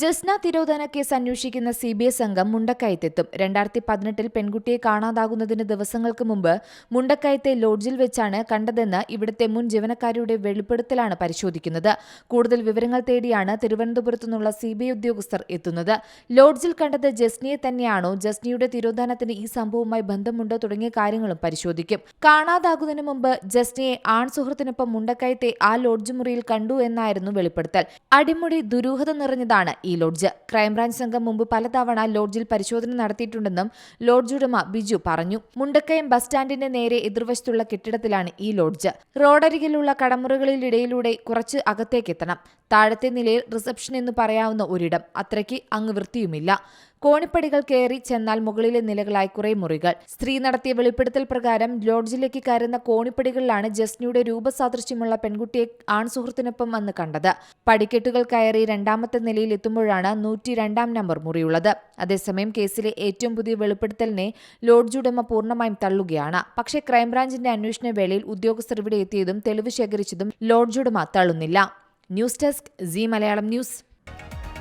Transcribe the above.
ജസ്ന തിരോധന കേസ് അന്വേഷിക്കുന്ന C B I സംഘം മുണ്ടക്കയത്തെത്തും. രണ്ടായിരത്തി പതിനെട്ടിൽ പെൺകുട്ടിയെ കാണാതാകുന്നതിന് ദിവസങ്ങൾക്ക് മുമ്പ് മുണ്ടക്കയത്തെ ലോഡ്ജിൽ വെച്ചാണ് കണ്ടതെന്ന് ഇവിടുത്തെ മുൻ ജീവനക്കാരിയുടെ വെളിപ്പെടുത്തലാണ് പരിശോധിക്കുന്നത്. കൂടുതൽ വിവരങ്ങൾ തേടിയാണ് തിരുവനന്തപുരത്തു നിന്നുള്ള സി ബി ഐ ഉദ്യോഗസ്ഥർ എത്തുന്നത്. ലോഡ്ജിൽ കണ്ടത് ജസ്നിയെ തന്നെയാണോ? ജസ്നിയുടെ തിരോധാനത്തിന് ഈ സംഭവവുമായി ബന്ധമുണ്ടോ? തുടങ്ങിയ കാര്യങ്ങളും പരിശോധിക്കും. കാണാതാകുന്നതിന് മുമ്പ് ജസ്നിയെ ആൺ സുഹൃത്തിനൊപ്പം മുണ്ടക്കയത്തെ ആ ലോഡ്ജ് മുറിയിൽ കണ്ടു എന്നായിരുന്നു വെളിപ്പെടുത്തൽ. അടിമുടി ദുരൂഹത നിറഞ്ഞതാണ് ഈ ലോഡ്ജ്. ക്രൈംബ്രാഞ്ച് സംഘം മുമ്പ് പലതവണ ലോഡ്ജിൽ പരിശോധന നടത്തിയിട്ടുണ്ടെന്നും ലോഡ്ജ് ഉടമ ബിജു പറഞ്ഞു. മുണ്ടക്കയം ബസ് സ്റ്റാൻഡിന്റെ നേരെ എതിർവശത്തുള്ള കെട്ടിടത്തിലാണ് ഈ ലോഡ്ജ്. റോഡരികിലുള്ള കടമുറികളിലിടയിലൂടെ കുറച്ച് അകത്തേക്കെത്തണം താഴത്തെ നിലയിൽ റിസപ്ഷൻ എന്ന് പറയാവുന്ന ഒരിടം. അത്രയ്ക്ക് അങ്ങ് വൃത്തിയുമില്ല. കോണിപ്പടികൾ കയറി ചെന്നാൽ മുകളിലെ നിലകളായി കുറെ മുറികൾ. സ്ത്രീ നടത്തിയ വെളിപ്പെടുത്തൽ പ്രകാരം ലോഡ്ജിലേക്ക് കയറുന്ന കോണിപ്പടികളിലാണ് ജസ്നിയുടെ രൂപസാദൃശ്യമുള്ള പെൺകുട്ടിയെ ആൺസുഹൃത്തിനൊപ്പം വന്ന് കണ്ടത്. പടിക്കെട്ടുകൾ കയറി രണ്ടാമത്തെ നിലയിൽ എത്തുമ്പോഴാണ് നൂറ്റി രണ്ടാം നമ്പർ മുറിയുള്ളത്. അതേസമയം കേസിലെ ഏറ്റവും പുതിയ വെളിപ്പെടുത്തലിനെ ലോഡ്ജ് ഉടമ പൂർണമായും തള്ളുകയാണ്. പക്ഷേ ക്രൈംബ്രാഞ്ചിന്റെ അന്വേഷണ വേളയിൽ ഉദ്യോഗസ്ഥർ ഇവിടെ എത്തിയതും തെളിവ് ശേഖരിച്ചതും ലോഡ്ജ് ഉടമ തള്ളുന്നില്ല. News desk C Malayalam news.